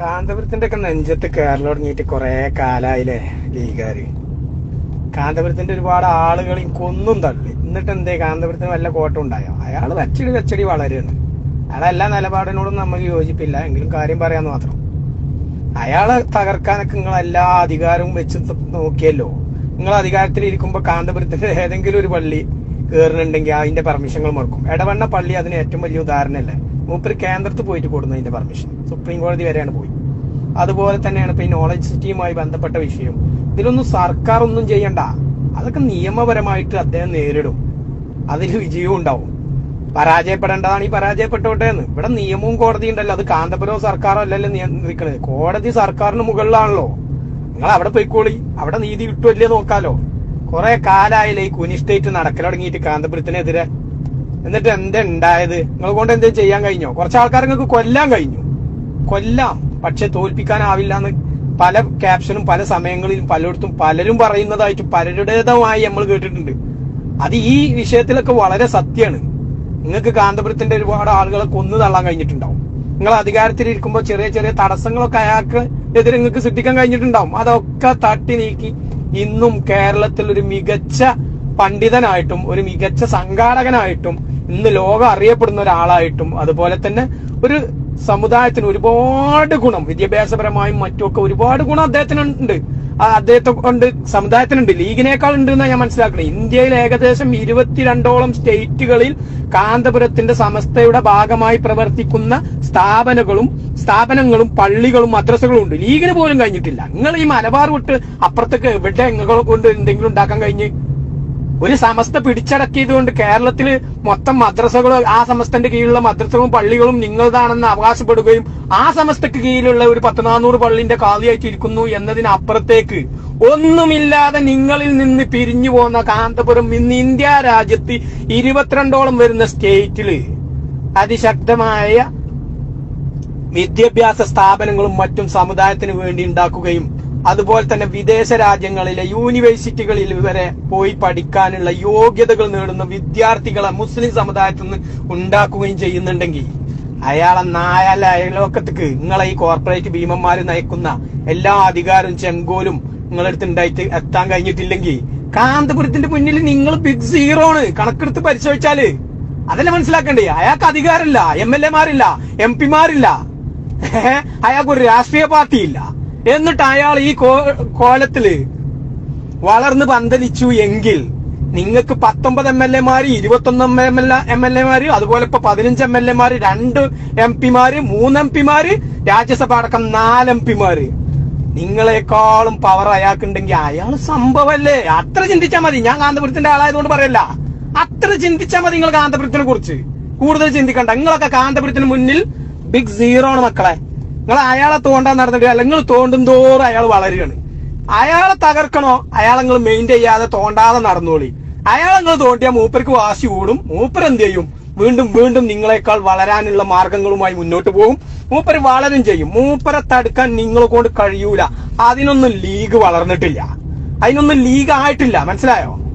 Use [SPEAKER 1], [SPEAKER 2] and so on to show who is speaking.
[SPEAKER 1] കാന്തപുരത്തിന്റെ ഒക്കെ നെഞ്ചത്ത് കേരളം തുടങ്ങിയിട്ട് കുറെ കാലായില്ലേ ലീഗാര് കാന്തപുരത്തിന്റെ ഒരുപാട് ആളുകൾ കൊന്നും തള്ളി. എന്നിട്ട് എന്തേ കാന്തപുരത്തിന് വല്ല കോട്ടം ഉണ്ടായോ? അയാൾ വെച്ചടി വെച്ചടി വളരുകയാണ് അയാളെ എല്ലാ നിലപാടിനോടും നമുക്ക് യോജിപ്പില്ല. എങ്കിലും കാര്യം പറയാന്ന് മാത്രം. അയാളെ തകർക്കാനൊക്കെ നിങ്ങൾ എല്ലാ അധികാരവും വെച്ച് നോക്കിയല്ലോ. നിങ്ങൾ അധികാരത്തിൽ ഇരിക്കുമ്പോ കാന്തപുരത്തിന്റെ ഏതെങ്കിലും ഒരു പള്ളി കയറുന്നുണ്ടെങ്കിൽ അതിന്റെ പെർമിഷനുകൾ മുടക്കും ഇടവണ്ണ പള്ളി അതിന് ഏറ്റവും വലിയ ഉദാഹരണമല്ലേ മൂപ്പര് കേന്ദ്രത്തിൽ പോയിട്ട് കൊടുക്കുന്നതിന്റെ പെർമിഷൻ സുപ്രീം കോടതി വരെയാണ് പോയി. അതുപോലെ തന്നെയാണ് ഇപ്പൊ ഈ നോളജ് സിറ്റിയുമായി ബന്ധപ്പെട്ട വിഷയം. ഇതിലൊന്നും സർക്കാർ ഒന്നും ചെയ്യണ്ട. അതൊക്കെ നിയമപരമായിട്ട് അദ്ദേഹം നേരിടും. അതിൽ വിജയവും ഉണ്ടാവും. പരാജയപ്പെടേണ്ടതാണ് ഈ പരാജയപ്പെട്ടോട്ടെ എന്ന്. ഇവിടെ നിയമവും കോടതി ഉണ്ടല്ലോ. അത് കാന്തപുരവും സർക്കാരോ അല്ലല്ലോ നിയന്ത്രിക്കണത് കോടതി സർക്കാരിന് മുകളിലാണല്ലോ. നിങ്ങൾ അവിടെ പോയിക്കോളി. അവിടെ നീതി കിട്ടുമല്ലേ നോക്കാലോ. കുറെ കാലായില്ലേ ഈ കുനി സ്റ്റേറ്റ് നടക്കൽ തുടങ്ങിയിട്ട് കാന്തപുരത്തിനെതിരെ. എന്നിട്ട് എന്താ ഉണ്ടായത് നിങ്ങളെ കൊണ്ട് എന്തേ ചെയ്യാൻ കഴിഞ്ഞോ? കുറച്ച് ആൾക്കാർ നിങ്ങൾക്ക് കൊല്ലാൻ കഴിഞ്ഞു. കൊല്ലാം. പക്ഷെ തോൽപ്പിക്കാനാവില്ല എന്ന് പല ക്യാപ്ഷനും പല സമയങ്ങളിലും പലയിടത്തും പലരും പറയുന്നതായിട്ട് പലരുടേതുമായി നമ്മൾ കേട്ടിട്ടുണ്ട്. അത് ഈ വിഷയത്തിലൊക്കെ വളരെ സത്യമാണ്. നിങ്ങൾക്ക് കാന്തപുരത്തിന്റെ ഒരുപാട് ആളുകളെ കൊന്നു തള്ളാൻ കഴിഞ്ഞിട്ടുണ്ടാവും. നിങ്ങൾ അധികാരത്തിൽ ഇരിക്കുമ്പോൾ ചെറിയ ചെറിയ തടസ്സങ്ങളൊക്കെ അയാൾക്ക് എതിരെ നിങ്ങൾക്ക് സൃഷ്ടിക്കാൻ കഴിഞ്ഞിട്ടുണ്ടാവും. അതൊക്കെ തട്ടി നീക്കി ഇന്നും കേരളത്തിൽ ഒരു മികച്ച പണ്ഡിതനായിട്ടും ഒരു മികച്ച സംഘാടകനായിട്ടും ഇന്ന് ലോകം അറിയപ്പെടുന്ന ഒരാളായിട്ടും അതുപോലെ തന്നെ ഒരു സമുദായത്തിന് ഒരുപാട് ഗുണം വിദ്യാഭ്യാസപരമായും മറ്റുമൊക്കെ ഒരുപാട് ഗുണം അദ്ദേഹത്തിനുണ്ട്. അദ്ദേഹത്തെ കൊണ്ട് സമുദായത്തിനുണ്ട്. ലീഗിനേക്കാൾ ഉണ്ട് എന്നാണ് ഞാൻ മനസ്സിലാക്കുന്നത് ഇന്ത്യയിൽ ഏകദേശം ഇരുപത്തിരണ്ടോളം സ്റ്റേറ്റുകളിൽ കാന്തപുരത്തിന്റെ സമസ്തയുടെ ഭാഗമായി പ്രവർത്തിക്കുന്ന സ്ഥാപനങ്ങളും സ്ഥാപനങ്ങളും പള്ളികളും മദ്രസകളും ഉണ്ട്. ലീഗിന് പോലും കഴിഞ്ഞിട്ടില്ല. നിങ്ങൾ ഈ മലബാർ വിട്ട് അപ്പുറത്തേക്ക് എവിടെ നിങ്ങളെ കൊണ്ട് എന്തെങ്കിലും ഉണ്ടാക്കാൻ കഴിഞ്ഞ്? ഒരു സമസ്ത പിടിച്ചടക്കിയതുകൊണ്ട് കേരളത്തിൽ മൊത്തം മദ്രസകളും ആ സമസ്തന്റെ കീഴിലുള്ള മദ്രസകളും പള്ളികളും നിങ്ങളതാണെന്ന് അവകാശപ്പെടുകയും ആ സമസ്തക്ക് കീഴിലുള്ള ഒരു പത്ത് നാനൂറ് പള്ളിന്റെ കാലിയായിട്ട് ഇരിക്കുന്നു എന്നതിനപ്പുറത്തേക്ക് ഒന്നുമില്ലാതെ നിങ്ങളിൽ നിന്ന് പിരിഞ്ഞു പോന്ന കാന്തപുരം ഇന്ന് ഇന്ത്യ രാജ്യത്ത് ഇരുപത്തിരണ്ടോളം വരുന്ന സ്റ്റേറ്റിൽ അതിശക്തമായ വിദ്യാഭ്യാസ സ്ഥാപനങ്ങളും മറ്റും സമുദായത്തിന് വേണ്ടി ഉണ്ടാക്കുകയും അതുപോലെ തന്നെ വിദേശ രാജ്യങ്ങളിലെ യൂണിവേഴ്സിറ്റികളിൽ വരെ പോയി പഠിക്കാനുള്ള യോഗ്യതകൾ നേടുന്ന വിദ്യാർത്ഥികളെ മുസ്ലിം സമുദായത്തിൽ നിന്ന് ഉണ്ടാക്കുകയും ചെയ്യുന്നുണ്ടെങ്കിൽ അയാളെ നായാല അയലോക്കത്തേക്ക് നിങ്ങളെ ഈ കോർപ്പറേറ്റ് ഭീമന്മാർ നയിക്കുന്ന എല്ലാ അധികാരവും ചെങ്കോലും നിങ്ങളടുത്ത് ഉണ്ടായിട്ട് എത്താൻ കഴിഞ്ഞിട്ടില്ലെങ്കിൽ കാന്തപുരത്തിന്റെ മുന്നിൽ നിങ്ങൾ ബിഗ് സീറോ ആണ്. കണക്കെടുത്ത് പരിശോധിച്ചാൽ അതല്ല മനസ്സിലാക്കണ്ടേ? അയാൾക്ക് അധികാരമില്ല. എം എൽ എമാരില്ല എം പിമാരില്ല അയാൾക്ക് ഒരു രാഷ്ട്രീയ പാർട്ടിയില്ല. എന്നിട്ട് അയാൾ ഈ കോലത്തിൽ വളർന്ന് പന്തലിച്ചു എങ്കിൽ നിങ്ങൾക്ക് പത്തൊമ്പത് എം എൽ എമാര് ഇരുപത്തൊന്ന് എം എൽ എം എൽ എമാര് അതുപോലെ ഇപ്പൊ പതിനഞ്ച് എം എൽ എമാര് രണ്ട് എം പിമാര് മൂന്ന് എം പിമാര് രാജ്യസഭ അടക്കം നാല് എം പിമാര്. നിങ്ങളെക്കാളും പവർ അയാൾക്കുണ്ടെങ്കിൽ അയാൾ സംഭവല്ലേ? അത്ര ചിന്തിച്ചാൽ മതി. ഞാൻ കാന്തപുരത്തിന്റെ ആളായതുകൊണ്ട് പറയല്ല. അത്ര ചിന്തിച്ചാൽ മതി നിങ്ങൾ കാന്തപുരത്തിനെ കുറിച്ച്. കൂടുതൽ ചിന്തിക്കണ്ട. നിങ്ങളൊക്കെ കാന്തപുരത്തിന് മുന്നിൽ ബിഗ് സീറോ ആണ് മക്കളെ. നിങ്ങൾ അയാളെ തോണ്ടാൻ നടന്നിട്ട് അല്ല നിങ്ങൾ തോണ്ടും തോറും അയാൾ വളരുകയാണ്. അയാളെ തകർക്കണോ? അയാളെ നിങ്ങൾ മെയിന്റെയിൻ ചെയ്യാതെ തോണ്ടാതെ നടന്നോളി. അയാളെ നിങ്ങൾ തോണ്ടിയാൽ മൂപ്പർക്ക് വാശി കൂടും. മൂപ്പർ എന്ത് ചെയ്യും? വീണ്ടും വീണ്ടും നിങ്ങളെക്കാൾ വളരാനുള്ള മാർഗങ്ങളുമായി മുന്നോട്ട് പോകും. മൂപ്പർ വളരും ചെയ്യും. മൂപ്പരെ തടുക്കാൻ നിങ്ങളെ കൊണ്ട് കഴിയൂല. അതിനൊന്നും ലീഗ് വളർന്നിട്ടില്ല. അതിനൊന്നും ലീഗ് ആയിട്ടില്ല മനസ്സിലായോ?